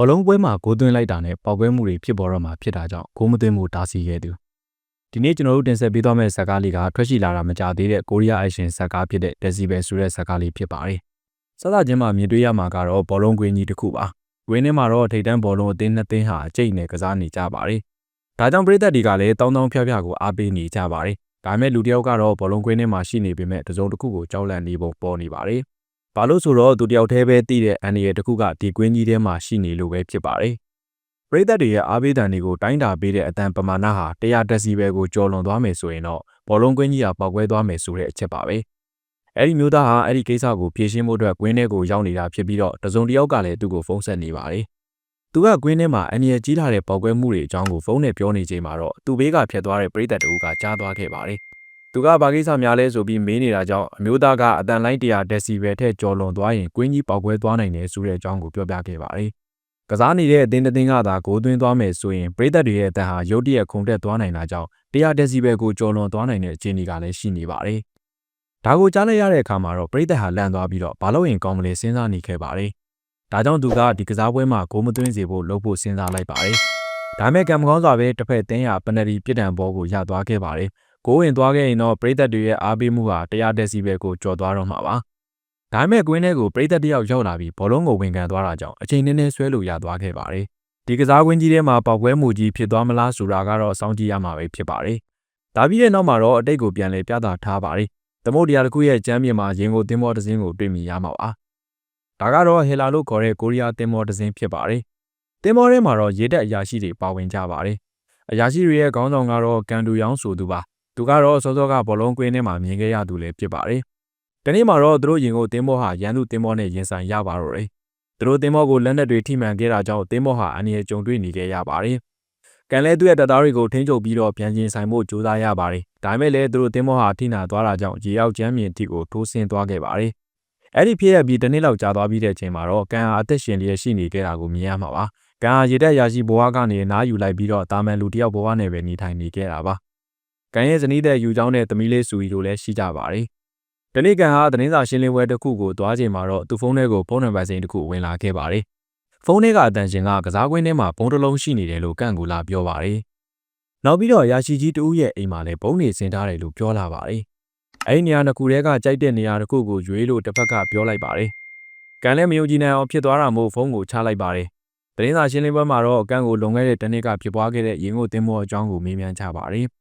ဘောလုံးပွဲမှာဂိုးသွင်းလိုက်တာနဲ့ပောက်ကွဲမှုတွေဖြစ်ပေါ်တော့မှာဖြစ်တာကြောင့်ဂိုးမသွင်းမှုတားဆီးခဲ့သူဒီနေ့ကျွန်တော်တို့တင်ဆက်ပေးသွားမယ့်ဇာတ်ကားလေးကထွက်ရှိလာတာမကြသေးတဲ့ကိုရီးယားအိုင်ရှင်ဇာတ်ကားဖြစ်တဲ့ Decibel ဆိုတဲ့ဇာတ်ကားလေးဖြစ်ပါတယ်စသချင်းမှာမြင်တွေ့ရမှာကတော့ဘောလုံးကွင်းကြီးတစ်ခုပါကွင်းထဲမှာတော့ထိတ်တန်းဘောလုံးအသင်းနှစ်သင်းဟာအကျိတ်နဲ့ကစားနေကြပါတယ်ဒါကြောင့်ပရိသတ်တွေကလည်းတောင်းတောင်းဖျားဖျားကိုအားပေးနေကြပါတယ်ဒါပေမဲ့လူတစ်ယောက်ကတော့ဘောလုံးကွင်းထဲမှာရှိနေပေမဲ့တစုံတစ်ခုကိုကြောက်လန့်နေပုံပေါ်နေပါတယ် ဘာလို့ဆိုတော့သူတယောက်တည်းပဲတည်တဲ့အန်ဒီရဲ့တစ်ခုကဒီကွင်းကြီးထဲမှာရှိနေလို့ပဲဖြစ်ပါတယ်ပရိသတ်တွေရဲ့အားပေးတန်တွေကိုတိုင်းတာပေးတဲ့အတန်ပမာဏဟာ100ဒက်စီဘယ်ကိုကျော်လွန်သွားမယ်ဆိုရင်တော့ဘောလုံးကွင်းကြီးဟာပေါက်ကွဲသွားမယ်ဆိုတဲ့အချက်ပါပဲအဲ့ဒီမျိုးသားဟာအဲ့ဒီကိစ္စကိုဖြေရှင်းဖို့အတွက်ကွင်းထဲကိုရောက်နေတာဖြစ်ပြီးတော့တစုံတစ်ယောက်ကလည်းသူ့ကိုဖုန်းဆက်နေပါတယ်သူကကွင်းထဲမှာအန်ဒီရဲ့ကြီးလာတဲ့ပေါက်ကွဲမှုတွေအကြောင်းကိုဖုန်းနဲ့ပြောနေချိန်မှာတော့သူ့ဘေးကဖြတ်သွားတဲ့ပရိသတ်တူကကြားသွားခဲ့ပါတယ် သူကဘာကိစ္စများလဲဆိုပြီးမေးနေတာကြောင့်အမျိုးသားကအတန်လိုင်း100ဒက်စီဘယ်ထက်ကျော်လွန်သွားရင်ကွင်းကြီးပေါက်ကွဲသွားနိုင်တယ်ဆိုတဲ့အကြောင်းကိုပြောပြခဲ့ပါတယ်။ကစားနေတဲ့အသင်းတစ်သင်းကသာဂိုးသွင်းသွားမယ်ဆိုရင်ပရိသတ်တွေရဲ့အတန်ဟာရုတ်တရက်ခုန်တက်သွားနိုင်တာကြောင့်100ဒက်စီဘယ်ကိုကျော်လွန်သွားနိုင်တဲ့အခြေအနေကလည်းရှိနေပါတယ်။ဒါကိုကြားလိုက်ရတဲ့အခါမှာတော့ပရိသတ်ဟာလန့်သွားပြီးတော့ဘာလို့ရင်ကောင်းမလဲစဉ်းစားနေခဲ့ပါတယ်။ဒါကြောင့်သူကဒီကစားပွဲမှာဂိုးမသွင်းစေဖို့လုပ်ဖို့စဉ်းစားလိုက်ပါတယ်။ဒါမဲ့ကံမကောင်းစွာပဲတစ်ဖက်သင်းရပနရီပြစ်ဒဏ်ဘောကိုရသွားခဲ့ပါတယ်။ ကိုးဝင်သွားခဲ့ရင်တော့ပရိသတ်တွေရဲ့အားပေးမှုဟာ100ဒက်စီဘယ်ကိုကျော်သွားတော့မှာပါ။ဒါပေမဲ့ကွင်းထဲကိုပရိသတ်တယောက်ရောက်လာပြီးဘောလုံးကိုဝင်ကန်သွားတာကြောင့်အချိန်နည်းနည်းဆွဲလို့ရသွားခဲ့ပါတယ်။ဒီကစားကွင်းကြီးထဲမှာပေါက်ကွဲမှုကြီးဖြစ်သွားမလားဆိုတာကတော့စောင့်ကြည့်ရမှာပဲဖြစ်ပါတယ်။ဒါပြီးတဲ့နောက်မှာတော့အတိတ်ကိုပြန်လည်ပြသထားပါတယ်။သမုတ်တရားတစ်ခုရဲ့ကျမ်းပြင်မှာရင်ကိုတင်းမောတစ်စင်းကိုတွေ့မြင်ရမှာပါ။ဒါကတော့ဟေလာလို့ခေါ်တဲ့ကိုရီးယားတင်းမောတစ်စင်းဖြစ်ပါတယ်။တင်းမောထဲမှာတော့ရေတက်အရာရှိတွေပါဝင်ကြပါတယ်။အရာရှိတွေရဲ့ခေါင်းဆောင်ကတော့ကန်တူယောင်းဆိုသူပါ။ သူကတော့စောစောကဘောလုံးကွင်းထဲမှာမြင်ခဲ့ရသူလည်းဖြစ်ပါတယ်။ဒီနေ့မှာတော့သူတို့ရင်ကိုတင်းမောဟာရန်သူတင်းမောနဲ့ရင်ဆိုင်ရပါတော့တယ်။သူတို့တင်းမောကိုလက်နက်တွေထိမှန်ခဲ့တာကြောင့်တင်းမောဟာအန္တရာယ်ကြုံတွေ့နေခဲ့ရပါတယ်။ကန်လဲသူ့ရဲ့တပ်သားတွေကိုထိန်းချုပ်ပြီးတော့ပြန်ကျင်ဆိုင်ဖို့ကြိုးစားရပါတယ်။ဒါပေမဲ့လည်းသူတို့တင်းမောဟာထိနာသွားတာကြောင့်ရေရောက်ကျမ်းမြင့်ထိကိုထိုးဆင်းသွားခဲ့ပါတယ်။အဲ့ဒီဖြစ်ရပြီးတနေ့လောက်ကြာသွားပြီးတဲ့အချိန်မှာတော့ကန်ဟာအသက်ရှင်လျက်ရှိနေခဲ့တာကိုမြင်ရမှာပါ။ကန်ဟာရေတက်ရာရှိဘဝကနေနားယူလိုက်ပြီးတော့တာမန်လူတယောက်ဘဝနဲ့ပဲနေထိုင်နေခဲ့တာပါ။ ကန်ရဲ့ဇနီးတဲ့ယူချောင်းနဲ့သမီးလေးစူရီတို့လည်းရှိကြပါတယ်။ဒီနေ့ကန်ဟာသတင်းစာရှင်းလင်းပွဲတစ်ခုကိုသွားချိန်မှာတော့သူ့ဖုန်းထဲကိုဖုန်းနံပါတ်စိန်တစ်ခုဝင်လာခဲ့ပါတယ်။ဖုန်းထဲကအတန်ရှင်ကကစားကွင်းထဲမှာဘုံတစ်လုံးရှိနေတယ်လို့ကန်ကူလာပြောပါတယ်။နောက်ပြီးတော့ရာရှိကြီးတူရဲ့အိမ်မှာလည်းဘုံနေစင်ထားတယ်လို့ပြောလာပါတယ်။အဲဒီနေရာတစ်ခုတည်းကကြိုက်တဲ့နေရာတစ်ခုကိုရွေးလို့တစ်ဖက်ကပြောလိုက်ပါတယ်။ကန်လည်းမယုံကြည်နိုင်အောင်ဖြစ်သွားတာမို့ဖုန်းကိုချလိုက်ပါတယ်။သတင်းစာရှင်းလင်းပွဲမှာတော့ကန်ကိုလွန်ခဲ့တဲ့တနေ့ကဖြစ်ပွားခဲ့တဲ့ရင်ကိုတင်မောအကြောင်းကိုမေးမြန်းကြပါတယ်။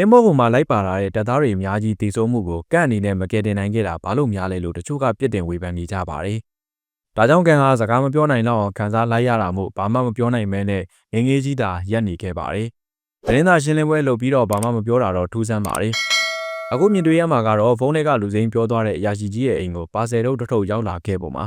တင်းဘောပေါ်မှာလိုက်ပါလာတဲ့တပ်သားတွေအများကြီးတည်ဆုံမှုကိုကန့်အနေနဲ့မကယ်တင်နိုင်ခဲ့တာဘာလို့များလဲလို့တချို့ကပြစ်တင်ဝေဖန်နေကြပါတယ်။ဒါကြောင့်ကန်ဟာစကားမပြောနိုင်တော့ခံစားလိုက်ရတာမို့ဘာမှမပြောနိုင်မဲနဲ့ငငယ်ကြီးသာရက်နေခဲ့ပါတယ်။သတင်းသာရှင်းလင်းပွဲလုပ်ပြီးတော့ဘာမှမပြောတာတော့ထူးဆန်းပါတယ်။အခုမြင်တွေ့ရမှာကတော့ဖုန်းထဲကလူစိမ်းပြောသွားတဲ့အရာရှိကြီးရဲ့အိမ်ကိုပါဆယ်တုပ်တစ်ထုပ်ရောက်လာခဲ့ပုံမှာ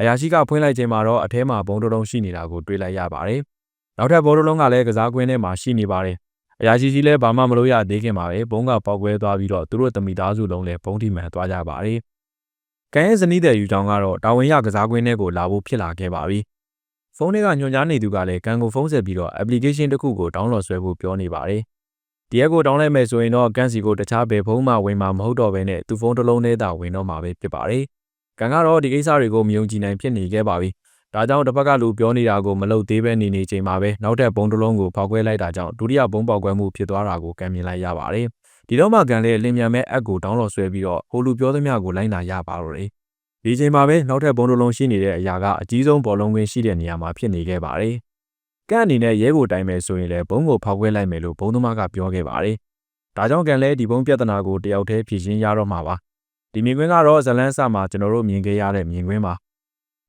အရာရှိကဖွင့်လိုက်ချိန်မှာတော့အထဲမှာဘုံတုံးရှိနေတာကိုတွေ့လိုက်ရပါတယ်။နောက်ထပ်ဘုံတုံးကလည်းကစားကွင်းထဲမှာရှိနေပါတယ် အရာရှိကြီးလည်းဘာမှမလုပ်ရသေးခင်ပါပဲဘုံကပေါက်ကွဲသွားပြီးတော့သူတို့တမိသားစုလုံးလည်းဘုံထိမှန်သွားကြပါတယ်။ကန်ရဲ့ဇနီးတဲ့ယူချောင်းကတော့တာဝန်ရကစားကွင်းထဲကိုလာဖို့ဖြစ်လာခဲ့ပါပြီ။ဖုန်းထဲကညွှန်ကြားနေသူကလည်းကန်ကိုဖုန်းဆက်ပြီးတော့ application တစ်ခုကို download ဆွဲဖို့ပြောနေပါတယ်။ဒီရက်ကို download မယ်ဆိုရင်တော့ကန်စီကိုတခြားဘယ်ဖုန်းမှဝင်မှာမဟုတ်တော့ဘဲနဲ့သူ့ဖုန်းတစ်လုံးထဲသာဝင်တော့မှာပဲဖြစ်ပါတယ်။ကန်ကတော့ဒီကိစ္စတွေကိုမယုံကြည်နိုင်ဖြစ်နေခဲ့ပါပြီ။ ဒါကြောင့်တစ်ဖက်ကလူပြောနေတာကိုမလုပ်သေးပဲနေနေချိန်မှာပဲနောက်ထပ်ဘုံတစ်လုံးကိုဖောက်ခွဲလိုက်တာကြောင့်ဒုတိယဘုံပေါက်ကွဲမှုဖြစ်သွားတာကိုကံမြင်လိုက်ရပါတယ်။ဒီတော့မှကန်လည်းလင်မြန်မဲ့အက်ကိုတောင်းတော်ဆွဲပြီးတော့ဟိုလူပြောသမျှကိုလိုက်နာရပါတော့တယ်။ဒီချိန်မှာပဲနောက်ထပ်ဘုံတစ်လုံးရှိနေတဲ့အရာကအကြီးဆုံးဘောလုံးကွင်းရှိတဲ့နေရာမှာဖြစ်နေခဲ့ပါတယ်။ကန်အနေနဲ့ရဲကိုတိုင်မယ်ဆိုရင်လည်းဘုံကိုဖောက်ခွဲလိုက်မယ်လို့ဘုံသမားကပြောခဲ့ပါတယ်။ဒါကြောင့်ကန်လည်းဒီဘုံပြဿနာကိုတယောက်တည်းဖြေရှင်းရတော့မှာပါ။ဒီမြင်ကွင်းကတော့ဇလန်းဆမှာကျွန်တော်တို့မြင်ခဲ့ရတဲ့မြင်ကွင်းပါ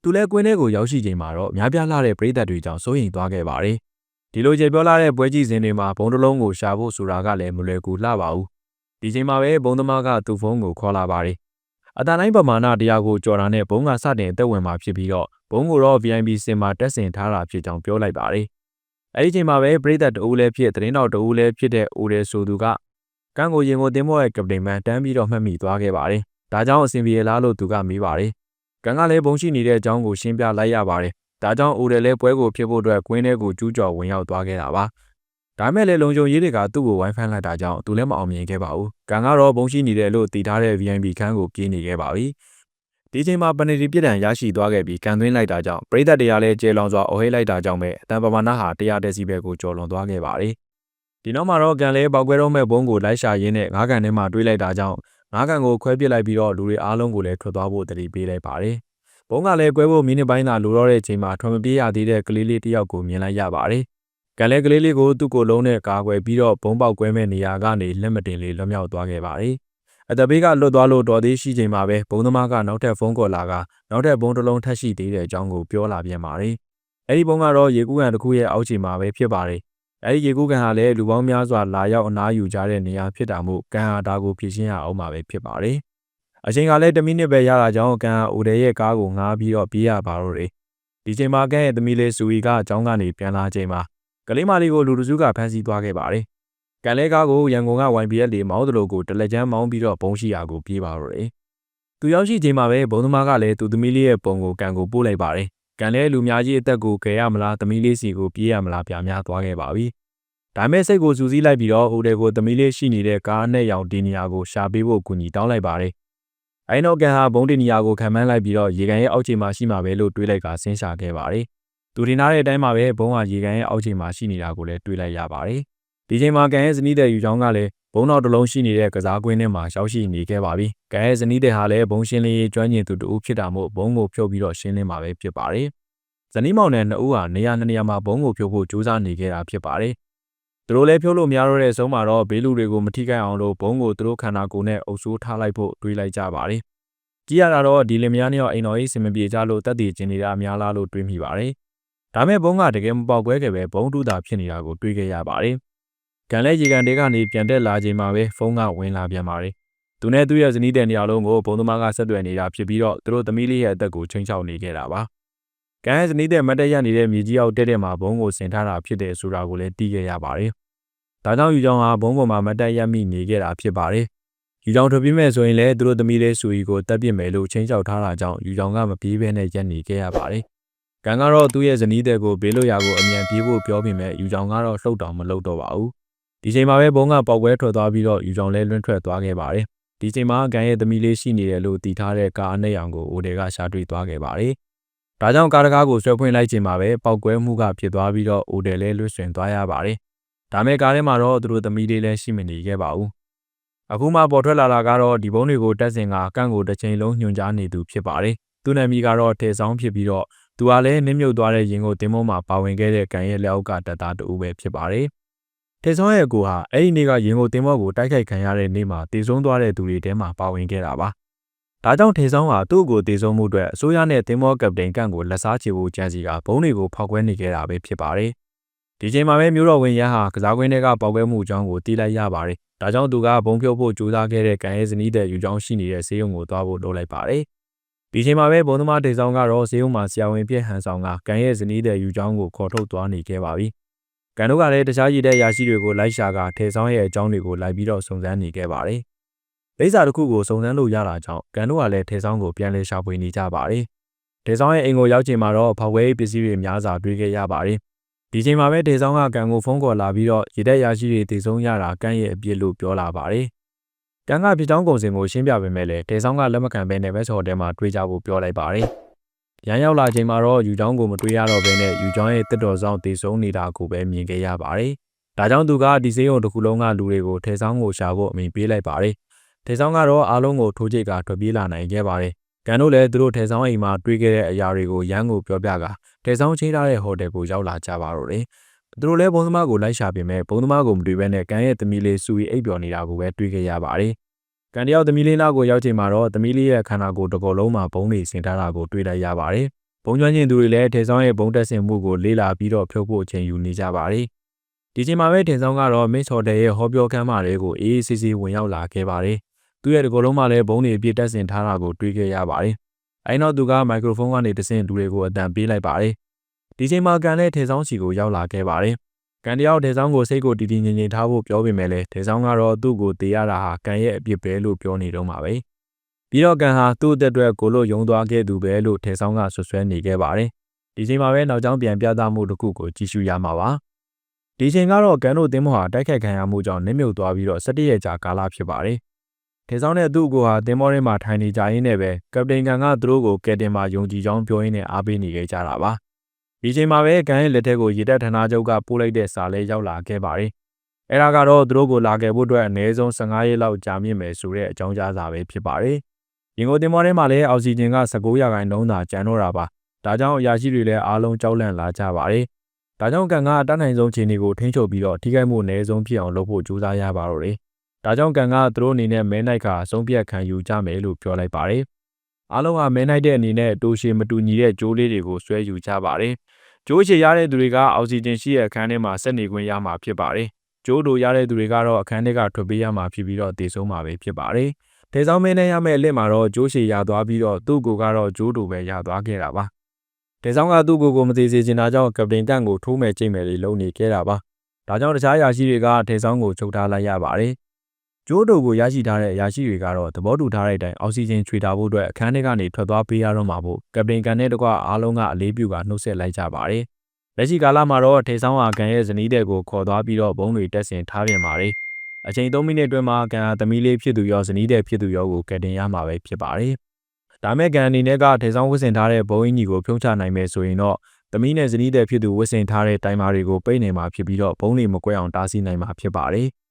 သူလည်းကွင်းထဲကိုရောက်ရှိချိန်မှာတော့များပြားလာတဲ့ပရိသတ်တွေကြောင့်စိုးရိမ်သွားခဲ့ပါတယ်။ဒီလိုကြေပြောလာတဲ့ပွဲကြည့်စဉ်တွေမှာဘုံတစ်လုံးကိုရှာဖို့ဆိုတာကလည်းမလွယ်ကူလှပါဘူး။ဒီချိန်မှာပဲဘုံသမားကသူ့ဖုန်းကိုခေါ်လာပါတယ်။အတန်တိုင်းပမာဏတရားကိုကြော်တာနဲ့ဘုံကစတင်အသက်ဝင်มาဖြစ်ပြီးတော့ဘုံကိုတော့ VIP စင်မှာတက်ဆင်ထားတာဖြစ်ကြောင်းပြောလိုက်ပါတယ်။အဲဒီချိန်မှာပဲပရိသတ်တအူးလည်းဖြစ်သတင်းတော်တအူးလည်းဖြစ်တဲ့ဦးရဲဆိုသူကကန်းကိုရင်ကိုတင်းမောရဲ့ကပတိန်မန်တန်းပြီးတော့မှတ်မိသွားခဲ့ပါတယ်။ဒါကြောင့်အဆင်ပြေလားလို့သူကမေးပါတယ်။ ကန်ကလည်းဘုံရှိနေတဲ့အကြောင်းကိုရှင်းပြလိုက်ရပါတယ်။ဒါကြောင့်အိုတယ်လည်းပွဲကိုဖြစ်ဖို့အတွက်ကွင်းထဲကိုကျူးကျော်ဝင်ရောက်သွားခဲ့တာပါ။ဒါမဲ့လည်းလုံခြုံရေးတွေကသူ့ကိုဝိုင်းဖမ်းလိုက်တာကြောင့်သူလည်းမအောင်မြင်ခဲ့ပါဘူး။ကန်ကတော့ဘုံရှိနေတယ်လို့တည်ထားတဲ့ VIP ခန်းကိုပြေးနေခဲ့ပါပြီဒီချိန်မှာပနတီပြစ်ဒဏ်ရရှိသွားခဲ့ပြီးကန်သွင်းလိုက်တာကြောင့်ပရိသတ်တရားလည်းကျေလောင်စွာအော်ဟစ်လိုက်တာကြောင့်ပဲအတန်ပမာဏဟာ100ဒက်ဆီဘယ်ကိုကျော်လွန်သွားခဲ့ပါတယ်။ဒီနောက်မှာတော့ကန်လဲပောက်ကွဲတော့မဲ့ဘုံကိုလိုက်ရှာရင်းနဲ့ငါးကန်ထဲမှာတွေးလိုက်တာကြောင့် ငါးကန်ကိုခွဲပစ်လိုက်ပြီးတော့လူတွေအားလုံးကိုလည်းထွက်သွားဖို့တတိပေးလိုက်ပါတယ်။ဘုံကလည်းကွဲဖို့မိနစ်ပိုင်းသာလိုတော့တဲ့ချိန်မှာထွန်မပြေးရသေးတဲ့ကလေးလေးတစ်ယောက်ကိုမြင်လိုက်ရပါတယ်။ကန်လဲကလေးလေးကိုသူ့ကိုယ်လုံးနဲ့ကာကွယ်ပြီးတော့ဘုံပေါက်ကွဲမဲ့နေရာကနေလက်မတင်လေးလွတ်မြောက်သွားခဲ့ပါတယ်။အတပေးကလွတ်သွားလို့တော်သေးရှိချိန်မှာပဲဘုံသမားကနောက်ထပ်ဖုန်းကော်လာကနောက်ထပ်ဘုံတစ်လုံးထပ်ရှိသေးတဲ့အကြောင်းကိုပြောလာပြန်ပါတယ်။အဲဒီဘုံကတော့ရေကူးကန်တစ်ခုရဲ့အောက်ခြေမှာပဲဖြစ်ပါတယ်။ အဲဒီရေကူးကန်ဟာလည်းလူပေါင်းများစွာလာရောက်အနားယူကြတဲ့နေရာဖြစ်တာမို့ကန်ဟာဒါကိုဖြည့်ရှင်းရအောင်မှာပဲဖြစ်ပါတယ်။အချိန်ကလည်း10မိနစ်ပဲရတာကြောင့်ကန်ဟာအိုဒဲရဲ့ကားကိုငားပြီးတော့ပြေးရပါတော့တယ်။ဒီချိန်မှာကန်ရဲ့သမီးလေးစူဝီကအကြောင်းကနေပြန်လာချိန်မှာကလေးမလေးကိုလူတစုကဖမ်းဆီးသွားခဲ့ပါတယ်။ကန်လဲကားကိုရန်ကုန်က YBL လေးမောင်းသလိုကိုတလက်ချမ်းမောင်းပြီးတော့ဘုံရှိရာကိုပြေးပါတော့တယ်။သူရောက်ရှိချိန်မှာပဲဘုံသမားကလည်းသူသမီးလေးရဲ့ပုံကိုကန်ကိုပို့လိုက်ပါတယ်။ ကန်လဲလူများကြီးအသက်ကိုခဲရမလားသမီးလေးစီကိုပြေးရမလားပြများသွားခဲ့ပါပြီ။ဒါမဲ့စိတ်ကိုစူးစီးလိုက်ပြီးတော့ဟိုတယ်ကိုသမီးလေးရှိနေတဲ့ကားနဲ့ရောင်ဒီနီယာကိုရှာပေးဖို့ကူညီတောင်းလိုက်ပါတယ်။အဲနောက်ကန်ဟာဘုံဒီနီယာကိုခံမှန်းလိုက်ပြီးတော့ရေကန်ရဲ့အောက်ခြေမှာရှိမှာပဲလို့တွေးလိုက်ကဆင်းရှာခဲ့ပါတယ်။သူတင်ထားတဲ့အတိုင်းမှာပဲဘုံဟာရေကန်ရဲ့အောက်ခြေမှာရှိနေတာကိုလည်းတွေးလိုက်ရပါတယ်။ဒီချိန်မှာကန်ရဲ့ဇနီးတဲ့ယူချောင်းကလည်း ဘုံတော်တစ်လုံးရှိနေတဲ့ကစားကွင်းထဲမှာရောက်ရှိနေခဲ့ပါပြီ။ကန်ရဲ့ဇနီးတဲ့ဟာလည်းဘုံရှင်းလင်းရေးကျွမ်းကျင်သူတူဖြစ်တာမို့ဘုံကိုဖြုတ်ပြီးတော့ရှင်းလင်းမှာပဲဖြစ်ပါတယ်။ဇနီးမောင်နဲ့နှစ်ဦးဟာနေရာနှစ်နေရာမှာဘုံကိုဖြုတ်ဖို့ကြိုးစားနေခဲ့တာဖြစ်ပါတယ်။သူတို့လည်းဖြုတ်လို့မရတော့တဲ့အဆုံးမှာတော့ဘေးလူတွေကိုမထိခိုက်အောင်လို့ဘုံကိုသူတို့ခန္ဓာကိုယ်နဲ့အုပ်စိုးထားလိုက်ဖို့တွေးလိုက်ကြပါတယ်။ကြည့်ရတာတော့ဒီလင်မယားနဲ့အိမ်တော်ကြီးစင်မပြေကြလို့တက်တည်ကျင်နေတာအများလားလို့တွေးမိပါတယ်။ဒါမဲ့ဘုံကတကယ်မပေါက်ကွဲခဲ့ပဲဘုံတူတာဖြစ်နေတာကိုတွေးခဲ့ရပါတယ်။ ကန်လဲရေကန်တဲကနေပြန်တက်လာချိန်မှာပဲဖုန်းကဝင်လာပြန်ပါတယ်။သူနဲ့သူ့ရဲ့ဇနီးတဲ့နေရာလုံးကိုဘုံသမားကဆက်သွယ်နေတာဖြစ်ပြီးတော့သူတို့သမီးလေးရဲ့အသက်ကိုချိန်ချောက်နေခဲ့တာပါ။ကန်ရဲ့ဇနီးတဲ့မတ်တက်ရနေတဲ့မြေကြီးအောက်တက်တဲ့မှာဘုံကိုဆင်ထားတာဖြစ်တယ်ဆိုတာကိုလည်းသိခဲ့ရပါတယ်။ဒါကြောင့်ယူကြောင်ဟာဘုံပေါ်မှာမတ်တက်ရမိနေခဲ့တာဖြစ်ပါတယ်။ယူကြောင်ထွက်ပြေးမဲ့ဆိုရင်လည်းသူတို့သမီးလေးဆူရီကိုတက်ပြစ်မယ်လို့ချိန်ချောက်ထားတာကြောင့်ယူကြောင်ကမပြေးဘဲနဲ့ရက်နေခဲ့ရပါတယ်။ကန်ကတော့သူ့ရဲ့ဇနီးတဲ့ကိုဘေးလို့ရာကိုအမြန်ပြေးဖို့ပြောပေမဲ့ယူကြောင်ကတော့လှုပ်တောင်မလှုပ်တော့ပါဘူး ဒီချိန်မှာပဲဘုံကပေါက်ကွဲထွက်သွားပြီးတော့ယူကြောင်လဲလွင့်ထွက်သွားခဲ့ပါတယ်။ဒီချိန်မှာကန်ရဲ့သမီးလေးရှိနေတယ်လို့တည်ထားတဲ့ကားအနှဲ့ရောင်ကိုအိုတယ်ကရှာတွေ့သွားခဲ့ပါတယ်။ဒါကြောင့်ကားတကားကိုဆွဲဖွင့်လိုက်ချိန်မှာပဲပေါက်ကွဲမှုကဖြစ်သွားပြီးတော့အိုတယ်လဲလွတ်ဆွင်သွားရပါတယ်။ဒါမဲ့ကားထဲမှာတော့သူတို့သမီးလေးလည်းရှိမနေခဲ့ပါဘူး။အခုမှပေါ်ထွက်လာတာကတော့ဒီဘုံတွေကိုတက်စင်ကကန့်ကိုတစ်ချိန်လုံးညွှန်ကြားနေသူဖြစ်ပါတယ်။သူ့နာမည်ကတော့ထေဆောင်ဖြစ်ပြီးတော့သူကလည်းနင်းမြုပ်သွားတဲ့ရင်ကိုတင်မုံမှာပါဝင်ခဲ့တဲ့ကန်ရဲ့လက်အောက်ကတပ်သားတူပဲဖြစ်ပါတယ်။ ထေဆောရဲ့အကိုဟာအဲ့ဒီနေ့ကရင်ကိုတင်မော့ကိုတိုက်ခိုက်ခံရတဲ့နေ့မှာတည်ဆုံးသွားတဲ့သူတွေထဲမှာပါဝင်ခဲ့တာပါ။ဒါကြောင့်ထေဆောဟာသူ့ကိုတည်ဆုံးမှုအတွက်အစိုးရနဲ့တင်မော့ကပတိန်ကန့်ကိုလက်စားချေဖို့ကြံစီကဘုံတွေကိုဖောက်ခွဲနေခဲ့တာပဲဖြစ်ပါတယ်။ဒီချိန်မှာပဲမျိုးတော်ဝင်ရန်ဟာကစားကွင်းတွေကပေါက်ကွဲမှုအကြောင်းကိုတီးလိုက်ရပါတယ်။ဒါကြောင့်သူကဘုံဖြုတ်ဖို့ကြိုးစားခဲ့တဲ့ကန်ရဲ့ဇနီးတဲ့ယူချောင်းရှိနေတဲ့ဆေးရုံကိုသွားဖို့လုပ်လိုက်ပါတယ်။ဒီချိန်မှာပဲဘုံသမားဒေဆောင်ကတော့ဆေးရုံမှာဆရာဝန်ပြည့်ဟန်ဆောင်ကကန်ရဲ့ဇနီးတဲ့ယူချောင်းကိုခေါ်ထုတ်သွားနေခဲ့ပါပြီ။ ကန်တို့ကလည်းတခြားရည်တဲ့ရာရှိတွေကိုလိုက်ရှာကထေဆောင်ရဲ့အကြောင်းတွေကိုလိုက်ပြီးတော့စုံစမ်းနေခဲ့ပါတယ်။လိပ်စာတစ်ခုကိုစုံစမ်းလို့ရတာကြောင့်ကန်တို့ကလည်းထေဆောင်ကိုပြန်လည်ရှာဖွေနေကြပါတယ်။ထေဆောင်ရဲ့အိမ်ကိုရောက်ချိန်မှာတော့ဖောက်ဝဲပစ္စည်းတွေများစွာတွေ့ခဲ့ရပါတယ်။ဒီချိန်မှာပဲထေဆောင်ကကန်ကိုဖုန်းခေါ်လာပြီးတော့ရည်တဲ့ရာရှိတွေတည်ဆုံးရတာကန်ရဲ့အပြစ်လို့ပြောလာပါတယ်။ကန်ကပြတောင်းကုန်စင်ကိုရှင်းပြပေးမယ်လေထေဆောင်ကလက်မခံဘဲနဲ့ပဲဆော်တဲမှာတွေးကြဖို့ပြောလိုက်ပါတယ်။ ရန်ရောက်လာချိန်မှာတော့ယူချောင်းကိုမတွေးရတော့ဘဲနဲ့ယူချောင်းရဲ့တစ်တော်ဆောင်တည်ဆုံးနေတာကိုပဲမြင်ခဲ့ရပါတယ်။ဒါကြောင့်သူကဒီစေးရုံတစ်ခုလုံးကလူတွေကိုထဲဆောင်ကိုရှာဖို့အမိန်ပေးလိုက်ပါတယ်။ထဲဆောင်ကတော့အားလုံးကိုထိုးချိတ်ကထွက်ပြေးလာနိုင်ခဲ့ပါတယ်။ကန်တို့လည်းသူတို့ထဲဆောင်အိမ်မှာတွေးခဲ့တဲ့အရာတွေကိုရန်ကိုပြောပြကထဲဆောင်ချိထားတဲ့ဟိုတယ်ကိုရောက်လာကြပါတော့တယ်။သူတို့လည်းဘုံသမားကိုလိုက်ရှာပြင်မဲ့ဘုံသမားကိုမတွေ့ဘဲနဲ့ကန်ရဲ့သမီးလေးစူရီအိပ်ပျော်နေတာကိုပဲတွေးခဲ့ရပါတယ်။ ကန်တယောက်သမီးလေးနာကိုရောက်ချိန်မှာတော့သမီးလေးရဲ့ခန္ဓာကိုယ်တစ်ကိုယ်လုံးမှာဘုံတွေဆင်ထားတာကိုတွေ့လိုက်ရပါတယ်။ဘုံကျွမ်းကျင်သူတွေလည်းထေဆောင်ရဲ့ဘုံတက်ဆင်မှုကိုလေးလာပြီးတော့ဖြုတ်ဖို့အချိန်ယူနေကြပါတယ်။ဒီချိန်မှာပဲထေဆောင်ကတော့မင်းဆော်တယ်ရဲ့ဟောပြောခန်းမတွေကိုအေးအေးဆေးဆေးဝင်ရောက်လာခဲ့ပါတယ်။သူ့ရဲ့တစ်ကိုယ်လုံးမှာလည်းဘုံတွေအပြည့်တက်ဆင်ထားတာကိုတွေ့ခဲ့ရပါတယ်။အဲနောက်သူကမိုက်ခရိုဖုန်းကနေတဆင့်လူတွေကိုအတန်ပေးလိုက်ပါတယ်။ဒီချိန်မှာကန်လည်းထေဆောင်စီကိုရောက်လာခဲ့ပါတယ်။ ကန်တယောက်ဒေဆောင်ကိုစိတ်ကိုတည်တည်ငြိမ်ငြိမ်ထားဖို့ပြောပေမဲ့လည်းဒေဆောင်ကတော့သူ့ကိုတေးရတာဟာကန်ရဲ့အပြစ်ပဲလို့ပြောနေတော့မှာပဲပြီးတော့ကန်ဟာသူ့အသက်အတွက်ကိုလို့ယုံသွားခဲ့သူပဲလို့ဒေဆောင်ကဆွဆွဲနေခဲ့ပါတယ်ဒီချိန်မှာပဲနောက်ကျောင်းပြန်ပြသမှုတစ်ခုကိုကြည့်ရှုရမှာပါဒီချိန်ကတော့ကန်တို့တင်းမဟာတိုက်ခိုက်ခံရမှုကြောင့်နစ်မြုပ်သွားပြီးတော့၁၇ရက်ကြာကာလဖြစ်ပါတယ်ထေဆောင်တဲ့သူ့ကိုဟာတင်မောထဲမှာထိုင်နေကြရင်းနဲ့ပဲကပတိန်ကန်ကသူတို့ကိုကယ်တင်မှာယုံကြည်ကြောင်းပြောရင်းနဲ့အားပေးနေခဲ့ကြတာပါ ဒီချိန်မှာပဲကန်ရဲ့လက်ထက်ကိုရေတပ်ဌာနချုပ်ကပို့လိုက်တဲ့စာလဲရောက်လာခဲ့ပါတယ်အဲ့ဒါကတော့သူတို့ကိုလာခဲ့ဖို့အတွက်အနည်းဆုံး15ရက်လောက်ကြာမြင့်မယ်ဆိုတဲ့အကြောင်းကြားစာပဲဖြစ်ပါတယ်ရင်ကိုတင်မောထဲမှာလည်းအောက်ဆီဂျင်က19ရာခိုင်နှုန်းသာကျန်တော့တာပါဒါကြောင့်အရာရှိတွေလည်းအားလုံးကြောက်လန့်လာကြပါတယ်ဒါကြောင့်ကန်ကအတတ်နိုင်ဆုံးခြေနေကိုထိန်းချုပ်ပြီးတော့ထိခိုက်မှုအနည်းဆုံးဖြစ်အောင်လုပ်ဖို့ကြိုးစားရပါတော့တယ်။ဒါကြောင့်ကန်ကသူတို့အနေနဲ့မဲနိုင်ခါအဆုံးဖြတ်ခံယူကြမယ်လို့ပြောလိုက်ပါတယ်။အားလုံးကမဲနိုင်တဲ့အနေနဲ့တိုးရှည်မတူညီတဲ့ကြိုးလေးတွေကိုဆွဲယူကြပါတယ်။ ကြိုးချေရတဲ့သူတွေကအောက်ဆီဂျင်ရှိတဲ့အခန်းထဲမှာဆက်နေခွင့်ရမှာဖြစ်ပါတယ်။ကြိုးတို့ရတဲ့သူတွေကတော့အခန်းထဲကထွက်ပေးရမှာဖြစ်ပြီးတော့တည်ဆုံးမှာပဲဖြစ်ပါတယ်။ဒေဆောင်မင်းနဲ့ရမယ့်အလစ်မှာတော့ကြိုးချေရသွားပြီးတော့သူ့ကိုကတော့ကြိုးတို့ပဲရသွားခဲ့တာပါ။ဒေဆောင်ကသူ့ကိုယ်ကိုမသေးစေချင်တာကြောင့်ကပတိန်တန့်ကိုထိုးမဲ့ကြိတ်မဲ့လေးလုံနေခဲ့တာပါ။ဒါကြောင့်တခြားအရာရှိတွေကဒေဆောင်ကိုချုပ်ထားလိုက်ရပါတယ်။ ကျိုးတို့ကိုရရှိထားတဲ့အရာရှိတွေကတော့သဘောတူထားတဲ့အတိုင်းအောက်ဆီဂျင်ခြွေတာဖို့အတွက်အခန်းထဲကနေထွက်သွားပေးရတော့မှာဖို့ကပတိန်ကန်နဲ့တကွအားလုံးကအလေးပြုကနှုတ်ဆက်လိုက်ကြပါတယ်။လက်ရှိကာလမှာတော့ထေဆောင်ဟာကန်ရဲ့ဇနီးတဲ့ကိုခေါ်သွားပြီးတော့ဘုံတွေတက်ဆင်ထားပြန်ပါတယ်။အချိန်3မိနစ်အတွင်းမှာကန်ဟာသမီးလေးဖြစ်သူရောဇနီးတဲ့ဖြစ်သူရောကိုကယ်တင်ရမှာပဲဖြစ်ပါတယ်။ဒါမဲ့ကန်အနေနဲ့ကထေဆောင်ဝစ်စင်ထားတဲ့ဘုံအင်ကြီးကိုဖြုံးချနိုင်မယ်ဆိုရင်တော့သမီးနဲ့ဇနီးတဲ့ဖြစ်သူဝစ်စင်ထားတဲ့တိုင်မာတွေကိုပိတ်နေမှာဖြစ်ပြီးတော့ဘုံတွေမကွဲအောင်တားဆီးနိုင်မှာဖြစ်ပါတယ်။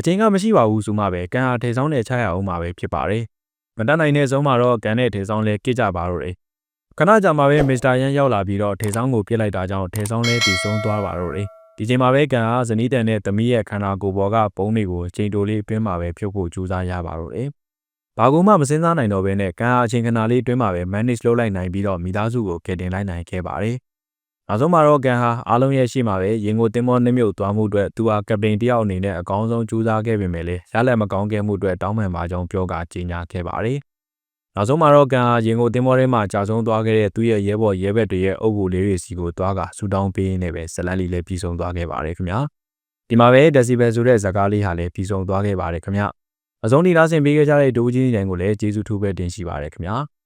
အချိန်ကမရှိပါဘူးဆိုမှပဲကန်ဟာထေဆောင်နဲ့ချရအောင်မှာပဲဖြစ်ပါတယ်။မတတ်နိုင်တဲ့ဆုံးမှာတော့ကန်နဲ့ထေဆောင်လည်းကြစ်ကြပါတော့တယ်။ခဏကြာမှပဲမစ္စတာရန်ရောက်လာပြီးတော့ထေဆောင်ကိုပြစ်လိုက်တာကြောင့်ထေဆောင်လည်းတည်ဆုံးသွားပါတော့တယ်။ဒီချိန်မှာပဲကန်ဟာဇနီးတန်နဲ့သမီးရဲ့ခန္ဓာကိုယ်ပေါ်ကပုံတွေကိုချိန်တိုလေးအတွင်းမှာပဲဖြုတ်ဖို့ကြိုးစားရပါတော့တယ်။ဘာကူမှမစင်းစားနိုင်တော့ဘဲနဲ့ကန်ဟာအချိန်ခဏလေးအတွင်းမှာပဲ manage လုပ်လိုက်နိုင်ပြီးတော့မိသားစုကိုကယ်တင်လိုက်နိုင်ခဲ့ပါတယ်။ နောက်ဆုံးမှာတော့ကန်ဟာအားလုံးရဲ့ရှိမှာပဲရင်ကိုတင်မောနှမြုပ်သွားမှုအတွက်သူဟာကပတိန်တယောက်အနေနဲ့အကောင်းဆုံးကြိုးစားခဲ့ပေမဲ့လည်းရလက်မကောင်းခဲ့မှုအတွက်တောင်းပန်ပါကြောင်းပြောကာကြေညာခဲ့ပါတယ်။နောက်ဆုံးမှာတော့ကန်ဟာရင်ကိုတင်မောထဲမှာကြာဆုံးသွားခဲ့တဲ့သူ့ရဲ့ရဲဘော်ရဲဘက်တွေရဲ့အုပ်ကိုလေးတွေစီကိုသွားကာဆူတောင်းပေးရင်းနဲ့ပဲဇလန်လီလည်းပြီးဆုံးသွားခဲ့ပါတယ်ခင်ဗျာ။ဒီမှာပဲဒက်စီဘယ်ဆိုတဲ့ဇာကားလေးဟာလည်းပြီးဆုံးသွားခဲ့ပါတယ်ခင်ဗျာ။အဆုံးထိနားဆင်ပေးခဲ့ကြတဲ့ဒိုးကြီးတိုင်းကိုလည်းကျေးဇူးထူးပဲတင်ရှိပါတယ်ခင်ဗျာ။